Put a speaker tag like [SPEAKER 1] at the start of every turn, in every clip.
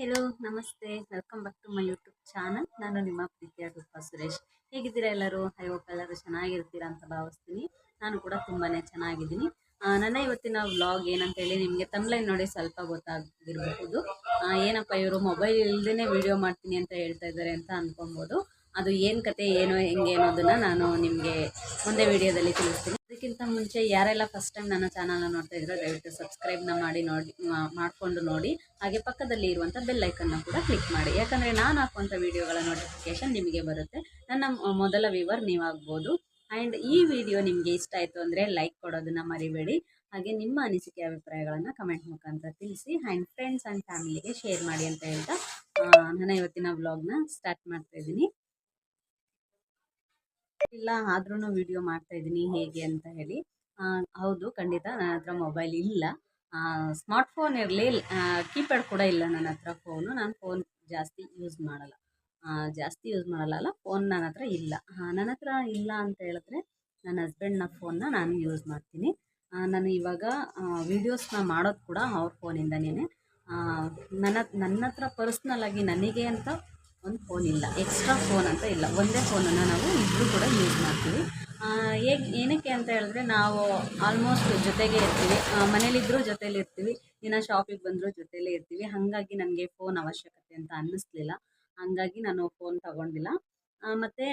[SPEAKER 1] Hello ನಮಸ್ತೆ. Welcome back to my YouTube channel ನಾನು ನಿಮ್ಮ ಪ್ರೀತಿಯ ರೂಪ ಸುರೇಶ್. ಹೇಗಿದ್ದೀರಾ ಎಲ್ಲರೂ? ಐ ಎಲ್ಲರೂ ಚೆನ್ನಾಗಿರ್ತೀರಾ ಅಂತ ಭಾವಿಸ್ತೀನಿ. ನಾನು ಕೂಡ ತುಂಬಾ ಚೆನ್ನಾಗಿದ್ದೀನಿ. ನನ್ನ ಇವತ್ತಿನ ವ್ಲಾಗ್ ಏನಂತೇಳಿ ನಿಮಗೆ ತಮ್ಲೈನ್ ನೋಡಿ ಸ್ವಲ್ಪ ಗೊತ್ತಾಗಿರಬಹುದು. ಏನಪ್ಪ, ಇವರು ಮೊಬೈಲ್ ಇಲ್ಲದೇ ವಿಡಿಯೋ ಮಾಡ್ತೀನಿ ಅಂತ ಹೇಳ್ತಾ ಇದ್ದಾರೆ ಅಂತ ಅನ್ಕೊಬೋದು. ಅದು ಏನು ಕತೆ, ಏನು, ಹೆಂಗೆ ಅನ್ನೋದನ್ನು ನಾನು ನಿಮಗೆ ಒಂದೇ ವಿಡಿಯೋದಲ್ಲಿ ತಿಳಿಸ್ತೀನಿ. ಅದಕ್ಕಿಂತ ಮುಂಚೆ ಯಾರೆಲ್ಲ ಫಸ್ಟ್ ಟೈಮ್ ನನ್ನ ಚಾನಲ್ನ ನೋಡ್ತಾ ಇದ್ರೆ, ದಯವಿಟ್ಟು ಸಬ್ಸ್ಕ್ರೈಬ್ನ ಮಾಡಿ ನೋಡಿ ಮಾಡಿಕೊಂಡು ನೋಡಿ. ಹಾಗೆ ಪಕ್ಕದಲ್ಲಿ ಇರುವಂಥ ಬೆಲ್ ಐಕನ್ನ ಕೂಡ ಕ್ಲಿಕ್ ಮಾಡಿ. ಯಾಕಂದರೆ ನಾನು ಹಾಕುವಂಥ ವೀಡಿಯೋಗಳ ನೋಟಿಫಿಕೇಶನ್ ನಿಮಗೆ ಬರುತ್ತೆ. ನನ್ನ ಮೊದಲ ವಿವರ್ ನೀವಾಗ್ಬೋದು. ಆ್ಯಂಡ್ ಈ ವಿಡಿಯೋ ನಿಮಗೆ ಇಷ್ಟ ಆಯಿತು ಅಂದರೆ ಲೈಕ್ ಕೊಡೋದನ್ನು ಮರಿಬೇಡಿ. ಹಾಗೆ ನಿಮ್ಮ ಅನಿಸಿಕೆ ಅಭಿಪ್ರಾಯಗಳನ್ನು ಕಮೆಂಟ್ ಮುಖಾಂತರ ತಿಳಿಸಿ. ಆ್ಯಂಡ್ ಫ್ರೆಂಡ್ಸ್ ಆ್ಯಂಡ್ ಫ್ಯಾಮಿಲಿಗೆ ಶೇರ್ ಮಾಡಿ ಅಂತ ಹೇಳ್ತಾ ನಾನು ಇವತ್ತಿನ ವ್ಲಾಗ್ನ ಸ್ಟಾರ್ಟ್ ಮಾಡ್ತಾ ಇದ್ದೀನಿ. ಇಲ್ಲ ಆದ್ರೂ ವಿಡಿಯೋ ಮಾಡ್ತಾ ಇದ್ದೀನಿ, ಹೇಗೆ ಅಂತ ಹೇಳಿ. ಹೌದು, ಖಂಡಿತ ನನ್ನ ಹತ್ರ ಮೊಬೈಲ್ ಇಲ್ಲ. ಸ್ಮಾರ್ಟ್ ಫೋನ್ ಇರಲಿ ಕೀಪ್ಯಾಡ್ ಕೂಡ ಇಲ್ಲ ನನ್ನ ಹತ್ರ ಫೋನು. ನಾನು ಫೋನ್ ಜಾಸ್ತಿ ಯೂಸ್ ಮಾಡಲ್ಲ. ಜಾಸ್ತಿ ಯೂಸ್ ಮಾಡಲ್ಲ ಫೋನ್ ನನ್ನ ಹತ್ರ ಇಲ್ಲ. ನನ್ನ ಹತ್ರ ಇಲ್ಲ ಅಂತ ಹೇಳಿದ್ರೆ ನನ್ನ ಹಸ್ಬೆಂಡ್ನ ಫೋನ್ನ ನಾನು ಯೂಸ್ ಮಾಡ್ತೀನಿ. ನಾನು ಇವಾಗ ವೀಡಿಯೋಸ್ನ ಮಾಡೋದು ಕೂಡ ಅವ್ರ ಫೋನಿಂದನೇ ನನ್ನ ನನ್ನ ಹತ್ರ ಪರ್ಸ್ನಲ್ ಆಗಿ ನನಗೆ ಅಂತ ಒಂದು ಫೋನ್ ಇಲ್ಲ. ಎಕ್ಸ್ಟ್ರಾ ಫೋನ್ ಅಂತ ಇಲ್ಲ. ಒಂದೇ ಫೋನನ್ನು ನಾವು ಇಬ್ಬರು ಕೂಡ ಯೂಸ್ ಮಾಡ್ತೀವಿ. ಹೇಗೆ ಏನಕ್ಕೆ ಅಂತ ಹೇಳಿದ್ರೆ ನಾವು ಆಲ್ಮೋಸ್ಟ್ ಜೊತೆಗೆ ಇರ್ತೀವಿ. ಮನೇಲಿದ್ದರೂ ಜೊತೇಲಿ ಇರ್ತೀವಿ. ಇನ್ನು ಶಾಪಿಗೆ ಬಂದರೂ ಜೊತೆಲೇ ಇರ್ತೀವಿ. ಹಾಗಾಗಿ ನನಗೆ ಫೋನ್ ಅವಶ್ಯಕತೆ ಅಂತ ಅನ್ನಿಸ್ಲಿಲ್ಲ. ಹಾಗಾಗಿ ನಾನು ಫೋನ್ ತಗೊಂಡಿಲ್ಲ. ಮತ್ತು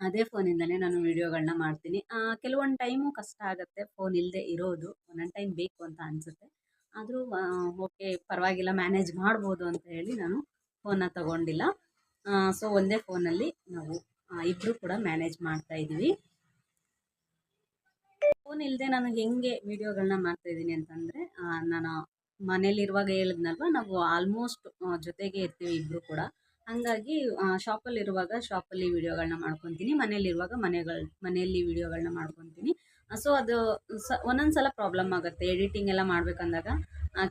[SPEAKER 1] ಅದೇ ಫೋನಿಂದಲೇ ನಾನು ವೀಡಿಯೋಗಳನ್ನ ಮಾಡ್ತೀನಿ. ಕೆಲವೊಂದು ಟೈಮು ಕಷ್ಟ ಆಗುತ್ತೆ ಫೋನ್ ಇಲ್ಲದೆ ಇರೋದು. ಒಂದೊಂದು ಟೈಮ್ ಬೇಕು ಅಂತ ಅನಿಸುತ್ತೆ. ಆದರೂ ಓಕೆ ಪರವಾಗಿಲ್ಲ ಮ್ಯಾನೇಜ್ ಮಾಡ್ಬೋದು ಅಂತ ಹೇಳಿ ನಾನು ಫೋನ್ನ ತಗೊಂಡಿಲ್ಲ. ಸೊ ಒಂದೇ ಫೋನಲ್ಲಿ ನಾವು ಇಬ್ಬರು ಕೂಡ ಮ್ಯಾನೇಜ್ ಮಾಡ್ತಾ ಇದ್ದೀವಿ. ಫೋನ್ ಇಲ್ಲದೆ ನಾನು ಹೆಂಗೆ ವೀಡಿಯೋಗಳನ್ನ ಮಾಡ್ತಾ ಇದ್ದೀನಿ ಅಂತಂದರೆ ನಾನು ಮನೇಲಿರುವಾಗ ಹೇಳಿದ್ನಲ್ವ, ನಾವು ಆಲ್ಮೋಸ್ಟ್ ಜೊತೆಗೆ ಇರ್ತೀವಿ ಇಬ್ಬರು ಕೂಡ. ಹಾಗಾಗಿ ಶಾಪಲ್ಲಿರುವಾಗ ಶಾಪಲ್ಲಿ ವೀಡಿಯೋಗಳನ್ನ ಮಾಡ್ಕೊತೀನಿ, ಮನೇಲಿರುವಾಗ ಮನೆಗಳ, ಮನೆಯಲ್ಲಿ ವೀಡಿಯೋಗಳನ್ನ ಮಾಡ್ಕೊತೀನಿ. ಸೊ ಅದು ಸ ಒಂದೊಂದು ಸಲ ಪ್ರಾಬ್ಲಮ್ ಆಗುತ್ತೆ. ಎಡಿಟಿಂಗ್ ಎಲ್ಲ ಮಾಡ್ಬೇಕಂದಾಗ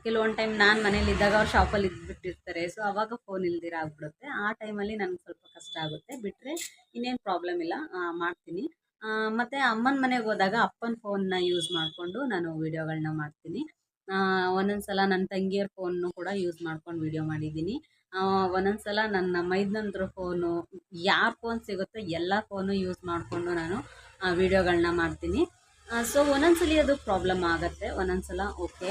[SPEAKER 1] ಕೆಲವೊಂದು ಟೈಮ್ ನಾನು ಮನೇಲಿದ್ದಾಗ ಅವ್ರು ಶಾಪಲ್ಲಿ ಇದ್ಬಿಟ್ಟಿರ್ತಾರೆ. ಸೊ ಅವಾಗ ಫೋನ್ ಇಲ್ದಿರ ಆಗ್ಬಿಡುತ್ತೆ. ಆ ಟೈಮಲ್ಲಿ ನನಗೆ ಸ್ವಲ್ಪ ಕಷ್ಟ ಆಗುತ್ತೆ. ಬಿಟ್ಟರೆ ಇನ್ನೇನು ಪ್ರಾಬ್ಲಮ್ ಇಲ್ಲ. ಮಾಡ್ತೀನಿ. ಮತ್ತು ಅಮ್ಮನ ಮನೆಗೆ ಹೋದಾಗ ಅಪ್ಪನ ಫೋನ್ನ ಯೂಸ್ ಮಾಡಿಕೊಂಡು ನಾನು ವೀಡಿಯೋಗಳನ್ನ ಮಾಡ್ತೀನಿ. ಒಂದೊಂದು ಸಲ ನನ್ನ ತಂಗಿಯರ ಫೋನ್ನು ಕೂಡ ಯೂಸ್ ಮಾಡ್ಕೊಂಡು ವೀಡಿಯೋ ಮಾಡಿದ್ದೀನಿ. ಒಂದೊಂದು ಸಲ ನನ್ನ ಮೈದ್ನಂದ್ರ ಫೋನು ಯಾರ ಫೋನ್ ಸಿಗುತ್ತೋ ಎಲ್ಲ ಫೋನು ಯೂಸ್ ಮಾಡಿಕೊಂಡು ನಾನು ವೀಡಿಯೋಗಳನ್ನ ಮಾಡ್ತೀನಿ. ಸೊ ಒಂದೊಂದ್ಸಲಿ ಅದು ಪ್ರಾಬ್ಲಮ್ ಆಗುತ್ತೆ. ಒಂದೊಂದ್ಸಲ ಓಕೆ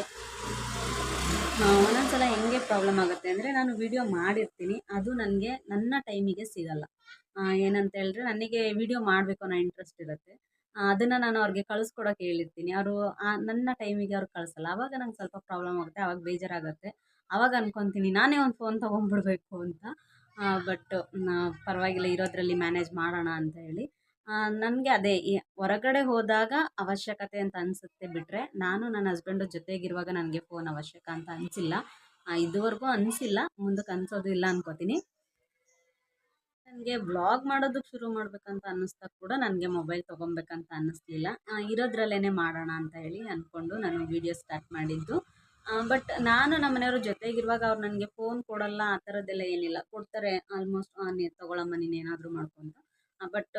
[SPEAKER 1] ಒಂದೊಂದ್ಸಲ ಹೆಂಗೆ ಪ್ರಾಬ್ಲಮ್ ಆಗುತ್ತೆ ಅಂದರೆ ನಾನು ವಿಡಿಯೋ ಮಾಡಿರ್ತೀನಿ. ಅದು ನನಗೆ ನನ್ನ ಟೈಮಿಗೆ ಸಿಗಲ್ಲ. ಏನಂತ ಹೇಳಿದ್ರೆ ನನಗೆ ವಿಡಿಯೋ ಮಾಡಬೇಕು ಅನ್ನೋ ಇಂಟ್ರೆಸ್ಟ್ ಇರುತ್ತೆ. ಅದನ್ನು ನಾನು ಅವ್ರಿಗೆ ಕಳಿಸ್ಕೊಡೋಕೆ ಹೇಳಿರ್ತೀನಿ. ಅವರು ನನ್ನ ಟೈಮಿಗೆ ಅವ್ರು ಕಳಿಸಲ್ಲ. ಆವಾಗ ನಂಗೆ ಸ್ವಲ್ಪ ಪ್ರಾಬ್ಲಮ್ ಆಗುತ್ತೆ. ಆವಾಗ ಬೇಜಾರಾಗುತ್ತೆ. ಆವಾಗ ಅನ್ಕೊತೀನಿ, ನಾನೇ ಒಂದು ಫೋನ್ ತೊಗೊಂಡ್ಬಿಡ್ಬೇಕು ಅಂತ. ಬಟ್ ಪರವಾಗಿಲ್ಲ, ಇರೋದ್ರಲ್ಲಿ ಮ್ಯಾನೇಜ್ ಮಾಡೋಣ ಅಂತ ಹೇಳಿ. ನನಗೆ ಅದೇ ಹೊರಗಡೆ ಹೋದಾಗ ಅವಶ್ಯಕತೆ ಅಂತ ಅನಿಸುತ್ತೆ ಬಿಟ್ಟರೆ ನಾನು ನನ್ನ ಹಸ್ಬೆಂಡು ಜೊತೆಗಿರುವಾಗ ನನಗೆ ಫೋನ್ ಅವಶ್ಯಕ ಅಂತ ಅನಿಸಿಲ್ಲ. ಇದುವರೆಗೂ ಅನಿಸಿಲ್ಲ. ಮುಂದಕ್ಕೆ ಅನಿಸೋದು ಇಲ್ಲ ಅನ್ಕೋತೀನಿ. ನನಗೆ ವ್ಲಾಗ್ ಮಾಡೋದಕ್ಕೆ ಶುರು ಮಾಡಬೇಕಂತ ಅನ್ನಿಸ್ದಾಗ ಕೂಡ ನನಗೆ ಮೊಬೈಲ್ ತೊಗೊಬೇಕಂತ ಅನ್ನಿಸ್ಲಿಲ್ಲ. ಇರೋದ್ರಲ್ಲೇ ಮಾಡೋಣ ಅಂತ ಹೇಳಿ ಅಂದ್ಕೊಂಡು ನಾನು ವೀಡಿಯೋ ಸ್ಟಾರ್ಟ್ ಮಾಡಿದ್ದು. ಬಟ್ ನಾನು ನಮ್ಮ ಮನೆಯವ್ರ ಜೊತೆಗಿರುವಾಗ ಅವ್ರು ನನಗೆ ಫೋನ್ ಕೊಡಲ್ಲ, ಆ ಥರದ್ದೆಲ್ಲ ಏನಿಲ್ಲ. ಕೊಡ್ತಾರೆ ಆಲ್ಮೋಸ್ಟ್ ನೀನು ಏನಾದರೂ ಮಾಡ್ಕೊಂತ ಬಟ್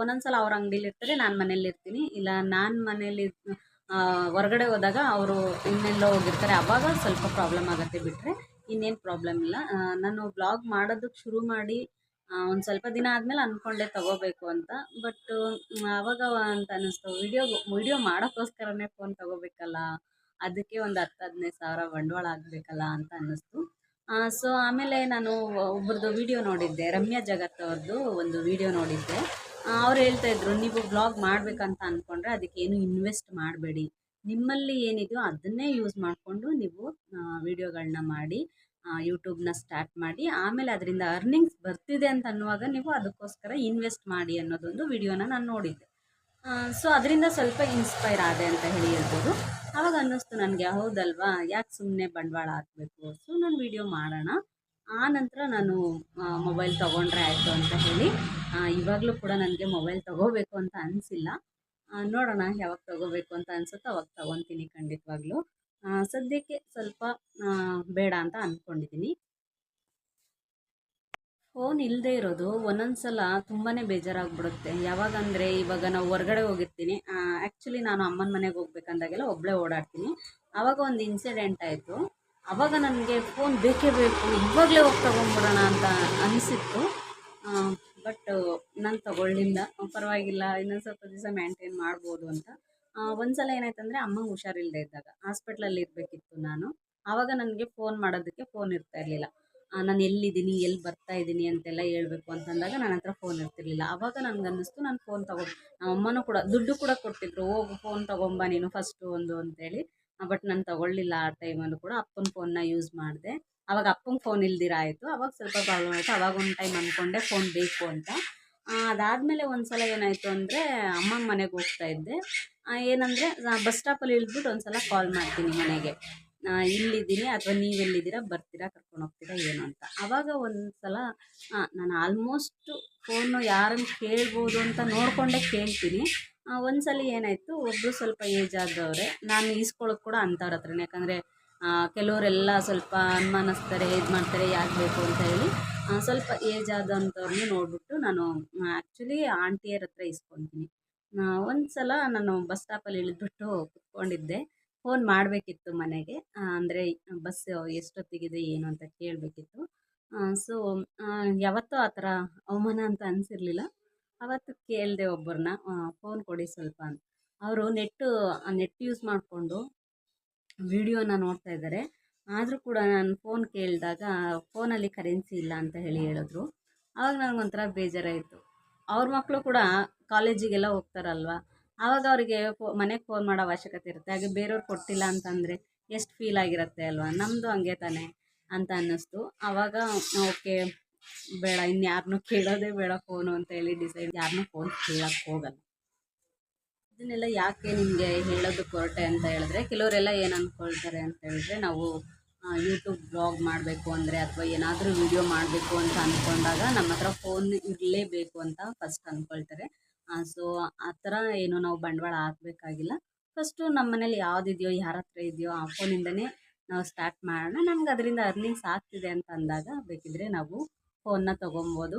[SPEAKER 1] ಒಂದೊಂದ್ಸಲ ಅವ್ರ ಅಂಗಡಿಲಿ ಇರ್ತಾರೆ, ನಾನು ಮನೇಲಿ ಇರ್ತೀನಿ. ಇಲ್ಲ, ನಾನು ಮನೇಲಿ ಹೊರಗಡೆ ಹೋದಾಗ ಅವರು ಇನ್ನೆಲ್ಲೋ ಹೋಗಿರ್ತಾರೆ. ಅವಾಗ ಸ್ವಲ್ಪ ಪ್ರಾಬ್ಲಮ್ ಆಗುತ್ತೆ ಬಿಟ್ಟರೆ ಇನ್ನೇನು ಪ್ರಾಬ್ಲಮ್ ಇಲ್ಲ. ನಾನು ಬ್ಲಾಗ್ ಮಾಡೋದಕ್ಕೆ ಶುರು ಮಾಡಿ ಒಂದು ಸ್ವಲ್ಪ ದಿನ ಆದಮೇಲೆ ಅಂದ್ಕೊಂಡೆ ತಗೋಬೇಕು ಅಂತ. ಬಟ್ ಆವಾಗ ಅಂತ ಅನ್ನಿಸ್ತು, ವಿಡಿಯೋ ವಿಡಿಯೋ ಮಾಡೋಕ್ಕೋಸ್ಕರನೇ ಫೋನ್ ತಗೋಬೇಕಲ್ಲ. ಅದಕ್ಕೆ ಒಂದು ಹತ್ತು ಹದಿನೈದು ಸಾವಿರ ಬಂಡವಾಳ ಆಗಬೇಕಲ್ಲ ಅಂತ ಅನ್ನಿಸ್ತು. ಸೊ ಆಮೇಲೆ ನಾನು ಒಬ್ರದ್ದು ವಿಡಿಯೋ ನೋಡಿದ್ದೆ. ರಮ್ಯಾ ಜಗತ್ ಅವ್ರದ್ದು ಒಂದು ವಿಡಿಯೋ ನೋಡಿದ್ದೆ. ಅವ್ರು ಹೇಳ್ತಾ ಇದ್ರು, ನೀವು ಬ್ಲಾಗ್ ಮಾಡಬೇಕಂತ ಅಂದ್ಕೊಂಡ್ರೆ ಅದಕ್ಕೆ ಏನು ಇನ್ವೆಸ್ಟ್ ಮಾಡಬೇಡಿ. ನಿಮ್ಮಲ್ಲಿ ಏನಿದೆಯೋ ಅದನ್ನೇ ಯೂಸ್ ಮಾಡಿಕೊಂಡು ನೀವು ವಿಡಿಯೋಗಳನ್ನ ಮಾಡಿ ಯೂಟ್ಯೂಬ್ನ ಸ್ಟಾರ್ಟ್ ಮಾಡಿ, ಆಮೇಲೆ ಅದರಿಂದ ಅರ್ನಿಂಗ್ಸ್ ಬರ್ತಿದೆ ಅಂತ ಅನ್ನುವಾಗ ನೀವು ಅದಕ್ಕೋಸ್ಕರ ಇನ್ವೆಸ್ಟ್ ಮಾಡಿ ಅನ್ನೋದೊಂದು ವಿಡಿಯೋನ ನಾನು ನೋಡಿದ್ದೆ. ಸೊ ಅದರಿಂದ ಸ್ವಲ್ಪ ಇನ್ಸ್ಪೈರ್ ಆದೆ ಅಂತ ಹೇಳಿ ಹೇಳ್ಬೋದು. ಆವಾಗ ಅನ್ನಿಸ್ತು ನನಗೆ, ಹೌದಲ್ವಾ? ಯಾಕೆ ಸುಮ್ಮನೆ ಬಂಡವಾಳ ಹಾಕಬೇಕು? ಸೊ ನಾನು ವಿಡಿಯೋ ಮಾಡೋಣ. ಆ ನಂತರ ನಾನು ಮೊಬೈಲ್ ತೊಗೊಂಡ್ರೆ ಆಯಿತು ಅಂತ ಹೇಳಿ ಇವಾಗಲೂ ಕೂಡ ನನಗೆ ಮೊಬೈಲ್ ತೊಗೋಬೇಕು ಅಂತ ಅನಿಸಿಲ್ಲ. ನೋಡೋಣ ಯಾವಾಗ ತೊಗೋಬೇಕು ಅಂತ ಅನಿಸುತ್ತೋ ಅವಾಗ ತೊಗೊತೀನಿ ಖಂಡಿತವಾಗ್ಲೂ. ಸದ್ಯಕ್ಕೆ ಸ್ವಲ್ಪ ಬೇಡ ಅಂತ ಅಂದ್ಕೊಂಡಿದ್ದೀನಿ ಫೋನ್ ಇಲ್ಲದೆ ಇರೋದು. ಒಂದೊಂದು ಸಲ ತುಂಬಾ ಬೇಜಾರಾಗ್ಬಿಡುತ್ತೆ. ಯಾವಾಗ ಅಂದರೆ ಇವಾಗ ನಾವು ಹೊರಗಡೆ ಹೋಗಿರ್ತೀನಿ. ಆ್ಯಕ್ಚುಲಿ ನಾನು ಅಮ್ಮನ ಮನೆಗೆ ಹೋಗ್ಬೇಕಂದಾಗೆಲ್ಲ ಒಬ್ಬಳೇ ಓಡಾಡ್ತೀನಿ. ಆವಾಗ ಒಂದು ಇನ್ಸಿಡೆಂಟ್ ಆಯಿತು. ಆವಾಗ ನನಗೆ ಫೋನ್ ಬೇಕೇ ಬೇಕು. ಇವಾಗಲೇ ಹೋಗಿ ತೊಗೊಂಬಿಡೋಣ ಅಂತ ಅನಿಸಿತ್ತು. ಬಟ್ ನಾನು ತೊಗೊಳ್ಳಿಲ್ಲ. ಪರವಾಗಿಲ್ಲ. ಇನ್ನೊಂದು ಸ್ವಲ್ಪ ದಿವಸ ಮೇಂಟೈನ್ ಮಾಡ್ಬೋದು ಅಂತ. ಒಂದು ಸಲ ಏನಾಯ್ತಂದರೆ ಅಮ್ಮಂಗೆ ಹುಷಾರಿಲ್ಲದೆ ಇದ್ದಾಗ. ಹಾಸ್ಪಿಟ್ಲಲ್ಲಿ ಇರಬೇಕಿತ್ತು ನಾನು. ಆವಾಗ ನನಗೆ ಫೋನ್ ಮಾಡೋದಕ್ಕೆ ಫೋನ್ ಇರ್ತಾ ಇರಲಿಲ್ಲ. ನಾನು ಎಲ್ಲಿದ್ದೀನಿ? ಎಲ್ಲಿ ಬರ್ತಾ ಇದ್ದೀನಿ ಅಂತೆಲ್ಲ ಹೇಳಬೇಕು ಅಂತಂದಾಗ ನನ್ನ ಹತ್ರ ಫೋನ್ ಇರ್ತಿರ್ಲಿಲ್ಲ. ಆವಾಗ ನನಗೆ ಅನ್ನಿಸ್ತು, ನಾನು ಫೋನ್ ನಮ್ಮ ಅಮ್ಮನೂ ಕೂಡ ದುಡ್ಡು ಕೂಡ ಕೊಟ್ಟಿದ್ರು. ಹೋಗು ಫೋನ್ ತಗೊಂಬ ನೀನು ಫಸ್ಟು ಒಂದು ಅಂತೇಳಿ. ಬಟ್ ನಾನು ತಗೊಳ್ಳಿಲ್ಲ ಆ ಟೈಮಲ್ಲೂ ಕೂಡ. ಅಪ್ಪನ ಫೋನ್ನ ಯೂಸ್ ಮಾಡಿದೆ. ಆವಾಗ ಅಪ್ಪಂಗೆ ಫೋನ್ ಇಲ್ದಿರ ಆಯಿತು ಆವಾಗ ಸ್ವಲ್ಪ ಪ್ರಾಬ್ಲಮ್ ಆಯಿತು. ಆವಾಗ ಒಂದು ಟೈಮ್ ಅಂದ್ಕೊಂಡೆ ಫೋನ್ ಬೇಕು ಅಂತ. ಅದಾದಮೇಲೆ ಒಂದು ಸಲ ಏನಾಯಿತು ಅಂದರೆ, ಅಮ್ಮನ ಮನೆಗೆ ಹೋಗ್ತಾ ಇದ್ದೆ. ಏನಂದರೆ ಬಸ್ ಸ್ಟಾಪಲ್ಲಿ ಇಳಿದ್ಬಿಟ್ಟು ಒಂದು ಸಲ ಕಾಲ್ ಮಾಡ್ತೀನಿ ಮನೆಗೆ. ಇಲ್ಲಿದ್ದೀನಿ ಅಥವಾ ನೀವು ಎಲ್ಲಿದ್ದೀರಾ ಬರ್ತೀರಾ, ಕರ್ಕೊಂಡು ಹೋಗ್ತೀರಾ, ಏನು ಅಂತ. ಆವಾಗ ಒಂದು ಸಲ ನಾನು ಆಲ್ಮೋಸ್ಟು ಫೋನು ಯಾರನ್ನು ಕೇಳ್ಬೋದು ಅಂತ ನೋಡಿಕೊಂಡೇ ಕೇಳ್ತೀನಿ. ಒಂದು ಸಲ ಏನಾಯಿತು ಒಬ್ಬರು ಸ್ವಲ್ಪ ಏಜ್ ಆದವ್ರೆ, ನಾನು ಈಸ್ಕೊಳ್ಳೋದು ಕೂಡ ಅಂಥವ್ರ ಹತ್ರನೇ. ಯಾಕಂದರೆ ಕೆಲವರೆಲ್ಲ ಸ್ವಲ್ಪ ಅನುಮಾನಿಸ್ತಾರೆ, ಇದು ಮಾಡ್ತಾರೆ, ಯಾಕೆ ಬೇಕು ಅಂತ ಹೇಳಿ ಸ್ವಲ್ಪ ಏಜ್ ಆದಂಥವ್ರನ್ನ ನೋಡಿಬಿಟ್ಟು ನಾನು ಆ್ಯಕ್ಚುಲಿ ಆಂಟಿಯರ ಹತ್ರ ಇಸ್ಕೊತೀನಿ ಒಂದು ಸಲ ನಾನು ಬಸ್ ಸ್ಟಾಪಲ್ಲಿ ಇಳಿದ್ಬಿಟ್ಟು ಕುತ್ಕೊಂಡಿದ್ದೆ. ಫೋನ್ ಮಾಡಬೇಕಿತ್ತು ಮನೆಗೆ. ಅಂದರೆ ಬಸ್ ಎಷ್ಟೊತ್ತಿಗಿದೆ, ಏನು ಅಂತ ಕೇಳಬೇಕಿತ್ತು. ಸೊ ಯಾವತ್ತೂ ಆ ಥರ ಅವಮಾನ ಅಂತ ಅನಿಸಿರ್ಲಿಲ್ಲ. ಅವತ್ತು ಕೇಳಿದೆ ಒಬ್ಬರನ್ನ ಫೋನ್ ಕೊಡಿ ಸ್ವಲ್ಪ ಅಂತ. ಅವರು ನೆಟ್ಟು, ನೆಟ್ ಯೂಸ್ ಮಾಡಿಕೊಂಡು ವಿಡಿಯೋನ ನೋಡ್ತಾ ಇದ್ದಾರೆ. ಆದರೂ ಕೂಡ ನಾನು ಫೋನ್ ಕೇಳಿದಾಗ ಫೋನಲ್ಲಿ ಕರೆನ್ಸಿ ಇಲ್ಲ ಅಂತ ಹೇಳಿ ಹೇಳಿದ್ರು. ಆವಾಗ ನನಗೊಂಥರ ಬೇಜಾರಾಯಿತು. ಅವ್ರ ಮಕ್ಕಳು ಕೂಡ ಕಾಲೇಜಿಗೆಲ್ಲ ಹೋಗ್ತಾರಲ್ವ? ಆವಾಗ ಅವರಿಗೆ ಫೋ, ಮನೆಗೆ ಫೋನ್ ಮಾಡೋ ಅವಶ್ಯಕತೆ ಇರುತ್ತೆ. ಹಾಗೆ ಬೇರೆಯವ್ರು ಕೊಟ್ಟಿಲ್ಲ ಅಂತಂದರೆ ಎಷ್ಟು ಫೀಲ್ ಆಗಿರುತ್ತೆ ಅಲ್ವಾ? ನಮ್ಮದು ಹಂಗೆ ತಾನೆ ಅಂತ ಅನ್ನಿಸ್ತು. ಆವಾಗ ಓಕೆ, ಬೇಡ ಇನ್ಯಾರನ್ನೂ ಕೇಳೋದೇ ಬೇಡ ಫೋನು ಅಂತ ಹೇಳಿ ಡಿಸೈಡ್ ಯಾರನ್ನೂ ಫೋನ್ ಕೇಳಕ್ಕೆ ಹೋಗಲ್ಲ. ಇದನ್ನೆಲ್ಲ ಯಾಕೆ ನಿಮಗೆ ಹೇಳೋದು ಕೊರಟೆ ಅಂತ ಹೇಳಿದ್ರೆ, ಕೆಲವರೆಲ್ಲ ಏನು ಅಂದ್ಕೊಳ್ತಾರೆ ಅಂತ ಹೇಳಿದ್ರೆ, ನಾವು ಯೂಟ್ಯೂಬ್ ಬ್ಲಾಗ್ ಮಾಡಬೇಕು ಅಂದರೆ ಅಥವಾ ಏನಾದರೂ ವಿಡಿಯೋ ಮಾಡಬೇಕು ಅಂತ ಅಂದ್ಕೊಂಡಾಗ ನಮ್ಮ ಹತ್ರ ಫೋನ್ ಇರಲೇಬೇಕು ಅಂತ ಫಸ್ಟ್ ಅಂದ್ಕೊಳ್ತಾರೆ ಸೊ ಆ ಥರ ಏನು ನಾವು ಬಂಡವಾಳ ಹಾಕಬೇಕಾಗಿಲ್ಲ. ಫಸ್ಟು ನಮ್ಮ ಮನೇಲಿ ಯಾವುದಿದೆಯೋ, ಯಾರ ಹತ್ರ ಇದೆಯೋ, ಆ ಫೋನಿಂದನೇ ನಾವು ಸ್ಟಾರ್ಟ್ ಮಾಡೋಣ. ನಮ್ಗೆ ಅದರಿಂದ ಅರ್ನಿಂಗ್ಸ್ ಆಗ್ತಿದೆ ಅಂತ ಅಂದಾಗ ಬೇಕಿದ್ದರೆ ನಾವು ಫೋನ್ನ ತೊಗೊಬೋದು.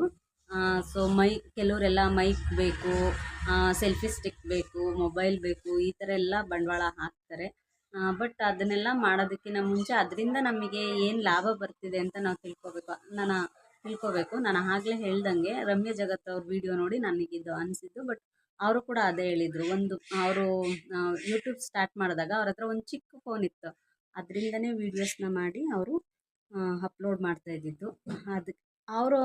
[SPEAKER 1] ಸೊ ಮೈ, ಕೆಲವರೆಲ್ಲ ಮೈಕ್ ಬೇಕು ಸೆಲ್ಫಿ ಸ್ಟಿಕ್ ಬೇಕು ಮೊಬೈಲ್ ಬೇಕು, ಈ ಥರ ಎಲ್ಲ ಬಂಡವಾಳ ಹಾಕ್ತಾರೆ. ಬಟ್ ಅದನ್ನೆಲ್ಲ ಮಾಡೋದಕ್ಕಿಂತ ಮುಂಚೆ ಅದರಿಂದ ನಮಗೆ ಏನು ಲಾಭ ಬರ್ತಿದೆ ಅಂತ ನಾವು ತಿಳ್ಕೊಬೇಕು. ನಾನು ತಿಳ್ಕೊಬೇಕು. ನಾನು ಆಗಲೇ ಹೇಳ್ದಂಗೆ ರಮ್ಯ ಜಗತ್ ಅವ್ರ ವಿಡಿಯೋ ನೋಡಿ ನನಗಿದು ಅನಿಸಿದ್ದು ಬಟ್ ಅವರು ಕೂಡ ಅದೇ ಹೇಳಿದರು. ಒಂದು ಅವರು ಯೂಟ್ಯೂಬ್ ಸ್ಟಾರ್ಟ್ ಮಾಡಿದಾಗ ಅವ್ರ ಹತ್ರ ಒಂದು ಚಿಕ್ಕ ಫೋನ್ ಇತ್ತು. ಅದರಿಂದನೇ ವೀಡಿಯೋಸ್ನ ಮಾಡಿ ಅವರು ಅಪ್ಲೋಡ್ ಮಾಡ್ತಾ ಇದ್ದಿದ್ದು. ಅದಕ್ಕೆ ಅವರು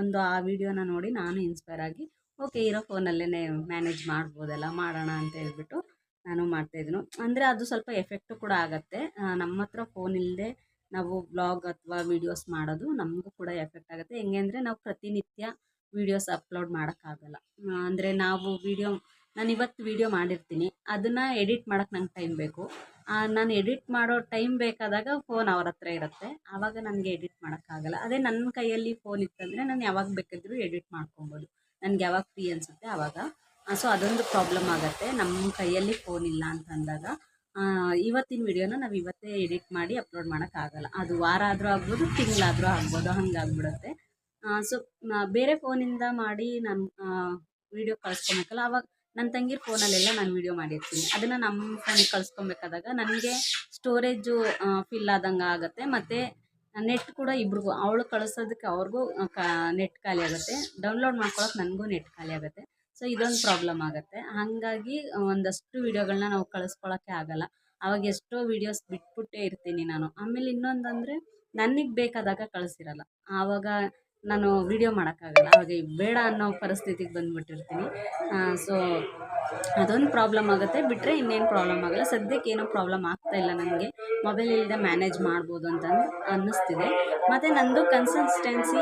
[SPEAKER 1] ಒಂದು ಆ ವಿಡಿಯೋನ ನೋಡಿ ನಾನು ಇನ್ಸ್ಪೈರ್ ಆಗಿ ಓಕೆ ಇರೋ ಫೋನಲ್ಲೇ ಮ್ಯಾನೇಜ್ ಮಾಡ್ಬೋದಲ್ಲ, ಮಾಡೋಣ ಅಂತ ಹೇಳ್ಬಿಟ್ಟು ನಾನು ಮಾಡ್ತಾಯಿದ್ನು ಅಂದರೆ ಅದು ಸ್ವಲ್ಪ ಎಫೆಕ್ಟು ಕೂಡ ಆಗುತ್ತೆ. ನಮ್ಮ ಹತ್ರ ಫೋನ್ ಇಲ್ಲದೆ ನಾವು ಬ್ಲಾಗ್ ಅಥವಾ ವಿಡಿಯೋಸ್ ಮಾಡೋದು ನಮಗೂ ಕೂಡ ಎಫೆಕ್ಟ್ ಆಗುತ್ತೆ. ಹೆಂಗೆ ಅಂದರೆ ನಾವು ಪ್ರತಿನಿತ್ಯ ವೀಡಿಯೋಸ್ ಅಪ್ಲೋಡ್ ಮಾಡೋಕ್ಕಾಗಲ್ಲ. ಅಂದರೆ ನಾವು ವಿಡಿಯೋ ನಾನು ಇವತ್ತು ವಿಡಿಯೋ ಮಾಡಿರ್ತೀನಿ. ಅದನ್ನು ಎಡಿಟ್ ಮಾಡೋಕ್ಕೆ ನಂಗೆ ಟೈಮ್ ಬೇಕು. ನಾನು ಎಡಿಟ್ ಮಾಡೋ ಟೈಮ್ ಬೇಕಾದಾಗ ಫೋನ್ ಅವ್ರ ಹತ್ರ ಇರುತ್ತೆ. ಆವಾಗ ನನಗೆ ಎಡಿಟ್ ಮಾಡೋಕ್ಕಾಗಲ್ಲ. ಅದೇ ನನ್ನ ಕೈಯಲ್ಲಿ ಫೋನ್ ಇತ್ತಂದರೆ ನಾನು ಯಾವಾಗ ಬೇಕಾದರೂ ಎಡಿಟ್ ಮಾಡ್ಕೊಬೋದು. ನನಗೆ ಯಾವಾಗ ಫ್ರೀ ಅನಿಸುತ್ತೆ ಆವಾಗ ಸೊ ಅದೊಂದು ಪ್ರಾಬ್ಲಮ್ ಆಗುತ್ತೆ. ನಮ್ಮ ಕೈಯಲ್ಲಿ ಫೋನ್ ಇಲ್ಲ ಅಂತ ಅಂದಾಗ ಇವತ್ತಿನ ವಿಡಿಯೋನ ನಾವು ಇವತ್ತೇ ಎಡಿಟ್ ಮಾಡಿ ಅಪ್ಲೋಡ್ ಮಾಡೋಕ್ಕಾಗಲ್ಲ ಅದು ವಾರ ಆದರೂ ಆಗ್ಬೋದು, ತಿಂಗಳಾದರೂ ಆಗ್ಬೋದು, ಹಂಗಾಗ್ಬಿಡುತ್ತೆ. ಸೊ ಬೇರೆ ಫೋನಿಂದ ಮಾಡಿ ನಾನು ವೀಡಿಯೋ ಕಳಿಸ್ಕೊಬೇಕಲ್ಲ, ಅವಾಗ ನನ್ನ ತಂಗಿರ ಫೋನಲ್ಲೆಲ್ಲ ನಾನು ವೀಡಿಯೋ ಮಾಡಿರ್ತೀನಿ. ಅದನ್ನು ನಮ್ಮ ಫೋನಿಗೆ ಕಳಿಸ್ಕೊಬೇಕಾದಾಗ ನನಗೆ ಸ್ಟೋರೇಜು ಫಿಲ್ ಆದಂಗೆ ಆಗುತ್ತೆ. ಮತ್ತು ನೆಟ್ ಕೂಡ ಇಬ್ರಿಗೂ, ಅವಳು ಕಳಿಸೋದಕ್ಕೆ ಅವ್ರಿಗೂ ಕಾ ನೆಟ್ ಖಾಲಿ ಆಗುತ್ತೆ. ಡೌನ್ಲೋಡ್ ಮಾಡ್ಕೊಳಕ್ಕೆ ನನಗೂ ನೆಟ್ ಖಾಲಿ ಆಗುತ್ತೆ. ಸೊ, ಇದೊಂದು ಪ್ರಾಬ್ಲಮ್ ಆಗುತ್ತೆ. ಹಾಗಾಗಿ ಒಂದಷ್ಟು ವೀಡಿಯೋಗಳನ್ನ ನಾವು ಕಳಿಸ್ಕೊಳಕ್ಕೆ ಆಗಲ್ಲ. ಅವಾಗ ಎಷ್ಟೋ ವೀಡಿಯೋಸ್ ಬಿಟ್ಬಿಟ್ಟೇ ಇರ್ತೀನಿ ನಾನು. ಆಮೇಲೆ ಇನ್ನೊಂದು ಅಂದರೆ ನನಗೆ ಬೇಕಾದಾಗ ಕಳಿಸಿರಲ್ಲ. ಆವಾಗ ನಾನು ವೀಡಿಯೋ ಮಾಡೋಕ್ಕಾಗಲ್ಲ. ಅವಾಗ ಬೇಡ ಅನ್ನೋ ಪರಿಸ್ಥಿತಿಗೆ ಬಂದುಬಿಟ್ಟಿರ್ತೀನಿ. ಸೊ, ಅದೊಂದು ಪ್ರಾಬ್ಲಮ್ ಆಗುತ್ತೆ. ಬಿಟ್ಟರೆ ಇನ್ನೇನು ಪ್ರಾಬ್ಲಮ್ ಆಗಲ್ಲ. ಸದ್ಯಕ್ಕೆ ಏನೂ ಪ್ರಾಬ್ಲಮ್ ಆಗ್ತಾ ಇಲ್ಲ ನನಗೆ. ಮೊಬೈಲ್ ಇಲ್ಲದೆ ಮ್ಯಾನೇಜ್ ಮಾಡ್ಬೋದು ಅಂತ ಅನ್ನಿಸ್ತಿದೆ. ಮತ್ತು ನನ್ನದು ಕನ್ಸಿಸ್ಟೆನ್ಸಿ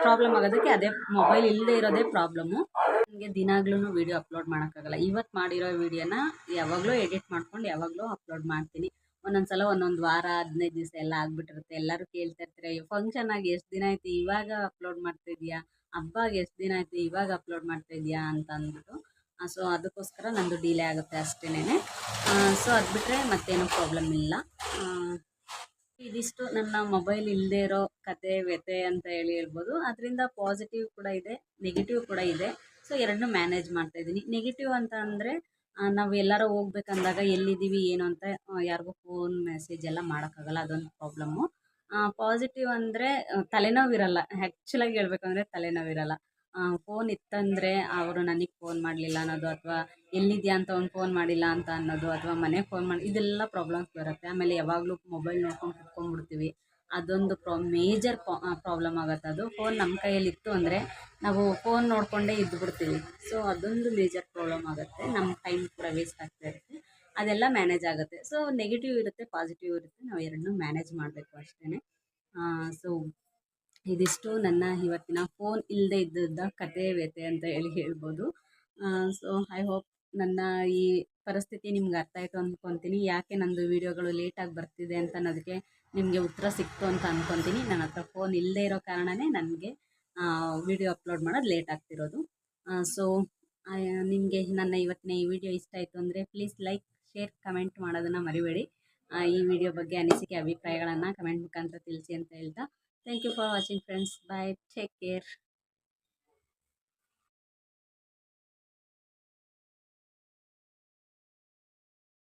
[SPEAKER 1] ಪ್ರಾಬ್ಲಮ್ ಆಗೋದಕ್ಕೆ ಅದೇ ಮೊಬೈಲ್ ಇಲ್ಲದೆ ಇರೋದೇ ಪ್ರಾಬ್ಲಮ್ಮು ನನಗೆ ದಿನಾಗ್ಲೂ ವೀಡಿಯೋ ಅಪ್ಲೋಡ್ ಮಾಡೋಕ್ಕಾಗಲ್ಲ. ಇವತ್ತು ಮಾಡಿರೋ ವೀಡಿಯೋನ ಯಾವಾಗಲೂ ಎಡಿಟ್ ಮಾಡ್ಕೊಂಡು ಯಾವಾಗಲೂ ಅಪ್ಲೋಡ್ ಮಾಡ್ತೀನಿ. ಒಂದೊಂದು ಸಲ ಒಂದೊಂದು ವಾರ, ಹದಿನೈದು ದಿವಸ ಎಲ್ಲ ಆಗಿಬಿಟ್ಟಿರುತ್ತೆ. ಎಲ್ಲರೂ ಕೇಳ್ತಾ ಇರ್ತಾರೆ ಫಂಕ್ಷನ್ ಆಗಿ ಎಷ್ಟು ದಿನ ಆಯ್ತು? ಇವಾಗ ಅಪ್ಲೋಡ್ ಮಾಡ್ತಾ ಇದೆಯಾ ಹಬ್ಬಾಗೆ ಎಷ್ಟು ದಿನ ಆಯಿತು? ಇವಾಗ ಅಪ್ಲೋಡ್ ಮಾಡ್ತಾ ಇದೆಯಾ ಅಂತ ಅಂದ್ಬಿಟ್ಟು. ಸೊ ಅದಕ್ಕೋಸ್ಕರ ನಂದು ಡಿಲೇ ಆಗುತ್ತೆ ಅಷ್ಟೇನೆ ಸೊ ಅದು ಬಿಟ್ಟರೆ ಮತ್ತೇನು ಪ್ರಾಬ್ಲಮ್ ಇಲ್ಲ. ಇದಿಷ್ಟು ನನ್ನ ಮೊಬೈಲ್ ಇಲ್ಲದೆ ಇರೋ ಕತೆ ವ್ಯತೆ ಅಂತ ಹೇಳಿ ಹೇಳ್ಬೋದು. ಅದರಿಂದ ಪಾಸಿಟಿವ್ ಕೂಡ ಇದೆ ನೆಗೆಟಿವ್ ಕೂಡ ಇದೆ. ಸೊ ಎರಡನ್ನೂ ಮ್ಯಾನೇಜ್ ಮಾಡ್ತಾ ಇದ್ದೀನಿ. ನೆಗೆಟಿವ್ ಅಂತ ಅಂದರೆ ನಾವು ಎಲ್ಲಾರ ಹೋಗ್ಬೇಕಂದಾಗ ಎಲ್ಲಿದ್ದೀವಿ, ಏನು ಅಂತ ಯಾರಿಗೂ ಫೋನ್ ಮೆಸೇಜ್ ಎಲ್ಲ ಮಾಡೋಕ್ಕಾಗಲ್ಲ, ಅದೊಂದು ಪ್ರಾಬ್ಲಮ್ಮು ಪಾಸಿಟಿವ್ ಅಂದರೆ ತಲೆನೋವಿರಲ್ಲ. ಆ್ಯಕ್ಚುಲಾಗಿ ಹೇಳ್ಬೇಕಂದ್ರೆ ತಲೆನೋವಿರಲ್ಲ. ಫೋನ್ ಇತ್ತಂದರೆ ಅವರು ನನಗೆ ಫೋನ್ ಮಾಡಲಿಲ್ಲ ಅನ್ನೋದು ಅಥವಾ ಎಲ್ಲಿದೆಯಾ ಅಂತ ಅವ್ನು ಫೋನ್ ಮಾಡಿಲ್ಲ ಅಂತ ಅನ್ನೋದು ಅಥವಾ ಮನೆಗೆ ಫೋನ್ ಮಾಡಿ, ಇದೆಲ್ಲ ಪ್ರಾಬ್ಲಮ್ಸ್ ಬರುತ್ತೆ. ಆಮೇಲೆ ಯಾವಾಗಲೂ ಮೊಬೈಲ್ ನೋಡ್ಕೊಂಡು ಕುತ್ಕೊಂಡ್ಬಿಡ್ತೀವಿ. ಅದೊಂದು ಪ್ರಾ, ಮೇಜರ್ ಪ್ರಾಬ್ಲಮ್ ಆಗತ್ತೆ. ಅದು ಫೋನ್ ನಮ್ಮ ಕೈಯಲ್ಲಿ ಇತ್ತು ಅಂದರೆ ನಾವು ಫೋನ್ ನೋಡಿಕೊಂಡೇ ಇದ್ದುಬಿಡ್ತೀವಿ ಸೊ ಅದೊಂದು ಮೇಜರ್ ಪ್ರಾಬ್ಲಮ್ ಆಗುತ್ತೆ. ನಮ್ಮ ಟೈಮ್ ಕೂಡ ವೇಸ್ಟ್ ಆಗ್ತಾ ಇರುತ್ತೆ. ಅದೆಲ್ಲ ಮ್ಯಾನೇಜ್ ಆಗುತ್ತೆ. ಸೊ ನೆಗೆಟಿವ್ ಇರುತ್ತೆ ಪಾಸಿಟಿವ್ ಇರುತ್ತೆ. ನಾವು ಎರಡನ್ನೂ ಮ್ಯಾನೇಜ್ ಮಾಡಬೇಕು ಅಷ್ಟೇ ಸೊ ಇದಿಷ್ಟು ನನ್ನ ಇವತ್ತಿನ ಫೋನ್ ಇಲ್ಲದೆ ಇದ್ದದ್ದ ಕತೆ ವ್ಯತೆ ಅಂತ ಹೇಳಿ ಹೇಳ್ಬೋದು. ಸೊ ಐ ಹೋಪ್ ನನ್ನ ಈ ಪರಿಸ್ಥಿತಿ ನಿಮ್ಗೆ ಅರ್ಥ ಆಯಿತು ಅಂದ್ಕೊತೀನಿ. ಯಾಕೆ ನಂದು ವೀಡಿಯೋಗಳು ಲೇಟಾಗಿ ಬರ್ತಿದೆ ಅಂತ ಅನ್ನೋದಕ್ಕೆ ನಿಮಗೆ ಉತ್ತರ ಸಿಕ್ತು ಅಂತ ಅಂದ್ಕೊತೀನಿ ನನ್ನ ಹತ್ರ ಫೋನ್ ಇಲ್ಲದೆ ಇರೋ ಕಾರಣನೇ ನನಗೆ ವಿಡಿಯೋ ಅಪ್ಲೋಡ್ ಮಾಡೋದು ಲೇಟ್ ಆಗ್ತಿರೋದು. ಸೊ ನಿಮಗೆ ನನ್ನ ಇವತ್ತಿನ ಈ ವಿಡಿಯೋ ಇಷ್ಟ ಆಯಿತು ಅಂದರೆ ಪ್ಲೀಸ್ ಲೈಕ್ ಶೇರ್ ಕಮೆಂಟ್ ಮಾಡೋದನ್ನು ಮರಿಬೇಡಿ. ಈ ವಿಡಿಯೋ ಬಗ್ಗೆ ಅನಿಸಿಕೆ, ಅಭಿಪ್ರಾಯಗಳನ್ನು ಕಮೆಂಟ್ ಮುಖಾಂತರ ತಿಳಿಸಿ ಅಂತ ಹೇಳ್ತಾ. Thank you for watching friends bye take care